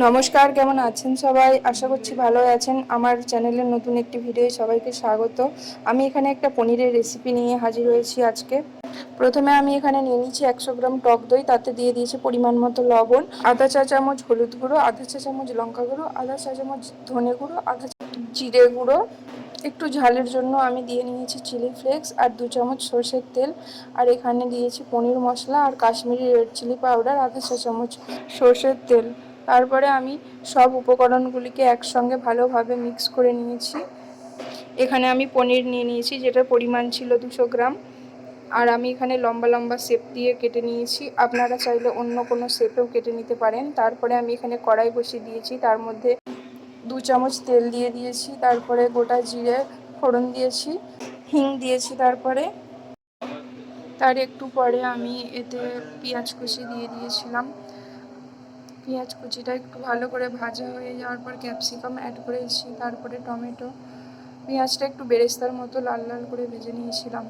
নমস্কার, কেমন আছেন সবাই? আশা করছি ভালো আছেন। আমার চ্যানেলের নতুন একটি ভিডিও সবাইকে স্বাগত। আমি এখানে একটা পনিরের রেসিপি নিয়ে হাজির হয়েছি আজকে। প্রথমে আমি এখানে নিয়ে নিচ্ছি একশো গ্রাম টক দই, তাতে দিয়ে দিয়েছি পরিমাণ মতো লবণ, আধা চা চামচ হলুদ গুঁড়ো, আধা চা চামচ লঙ্কা গুঁড়ো, আধা চা চামচ ধনে গুঁড়ো, আধা জিরে গুঁড়ো। একটু ঝালের জন্য আমি দিয়ে নিয়েছি চিলি ফ্লেক্স আর দু চামচ সর্ষের তেল। আর এখানে দিয়েছি পনির মশলা আর কাশ্মীরি রেড চিলি পাউডার আধা চা চামচ সর্ষের তেল। তারপরে আমি সব উপকরণগুলিকে একসঙ্গে ভালোভাবে মিক্স করে নিয়েছি। এখানে আমি পনির নিয়ে নিয়েছি, যেটার পরিমাণ ছিল দুশো গ্রাম। আর আমি এখানে লম্বা লম্বা শেপ দিয়ে কেটে নিয়েছি। আপনারা চাইলে অন্য কোনো শেপেও কেটে নিতে পারেন। তারপরে আমি এখানে কড়াই বসিয়ে দিয়েছি। তার মধ্যে দু চামচ তেল দিয়ে দিয়েছি। তারপরে গোটা জিরে ফোড়ন দিয়েছি, হিং দিয়েছি তারপরে। তার একটু পরে আমি এতে পেঁয়াজ কুচি দিয়ে দিয়েছিলাম। পেঁয়াজ কুচিটা একটু ভালো করে ভাজা হয়ে যাওয়ার পর ক্যাপসিকাম অ্যাড করেছি, তারপরে টমেটো। পেঁয়াজটা একটু বেরেস্তার মতো লাল লাল করে ভেজে নিয়েছিলাম।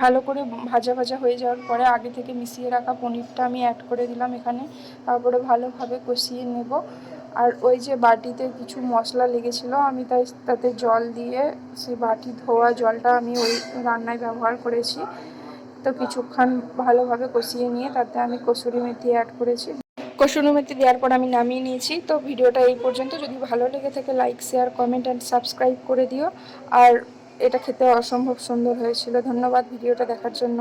ভালো করে ভাজা ভাজা হয়ে যাওয়ার পরে আগে থেকে মিশিয়ে রাখা পনিরটা আমি অ্যাড করে দিলাম এখানে। তারপরে ভালোভাবে কষিয়ে নেব। আর ওই যে বাটিতে কিছু মশলা লেগেছিল, আমি তাই তাতে জল দিয়ে সেই বাটি ধোয়া জলটা আমি ওই রান্নায় ব্যবহার করেছি। তো কিছুক্ষণ ভালোভাবে কষিয়ে নিয়ে তাতে আমি কসুরি মেথি অ্যাড করেছি। মেথি দেওয়ার পর আমি নামিয়ে নিয়েছি। তো ভিডিওটা এই পর্যন্ত। যদি ভালো লেগে থাকে like share comment and subscribe করে দিও। আর এটা খেতে অসম্ভব সুন্দর হয়েছিল। ধন্যবাদ ভিডিওটা দেখার জন্য।